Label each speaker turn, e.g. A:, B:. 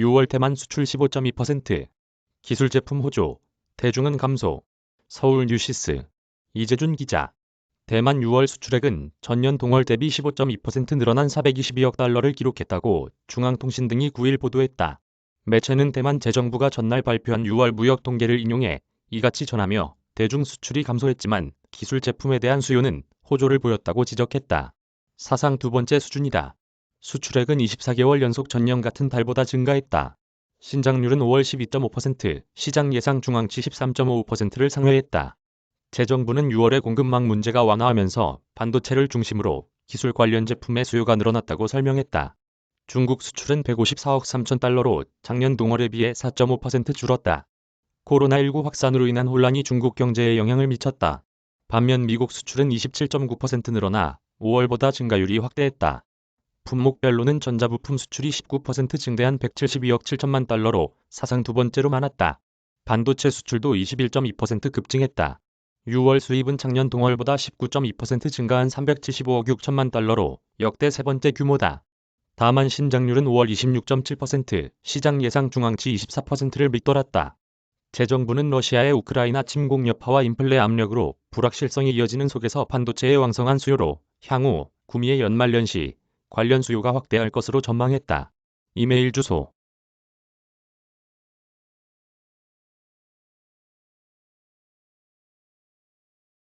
A: 6월 대만 수출 15.2%, 기술 제품 호조, 대중은 감소. 서울 뉴시스 이재준 기자. 대만 6월 수출액은 전년 동월 대비 15.2% 늘어난 422억 달러를 기록했다고 중앙통신 등이 9일 보도했다. 매체는 대만 재정부가 전날 발표한 6월 무역 통계를 인용해 이같이 전하며 대중 수출이 감소했지만 기술 제품에 대한 수요는 호조를 보였다고 지적했다. 사상 두 번째 수준이다. 수출액은 24개월 연속 전년 같은 달보다 증가했다. 신장률은 5월 12.5%, 시장 예상 중앙치 13.55%를 상회했다. 재정부는 6월에 공급망 문제가 완화하면서 반도체를 중심으로 기술 관련 제품의 수요가 늘어났다고 설명했다. 중국 수출은 154억 3천 달러로 작년 동월에 비해 4.5% 줄었다. 코로나19 확산으로 인한 혼란이 중국 경제에 영향을 미쳤다. 반면 미국 수출은 27.9% 늘어나 5월보다 증가율이 확대했다. 품목별로는 전자부품 수출이 19% 증대한 172억 7천만 달러로 사상 두 번째로 많았다. 반도체 수출도 21.2% 급증했다. 6월 수입은 작년 동월보다 19.2% 증가한 375억 6천만 달러로 역대 세 번째 규모다. 다만 신장률은 5월 26.7%, 시장 예상 중앙치 24%를 밑돌았다. 재정부는 러시아의 우크라이나 침공 여파와 인플레 압력으로 불확실성이 이어지는 속에서 반도체의 왕성한 수요로 향후 구미의 연말연시 관련 수요가 확대할 것으로 전망했다. 이메일 주소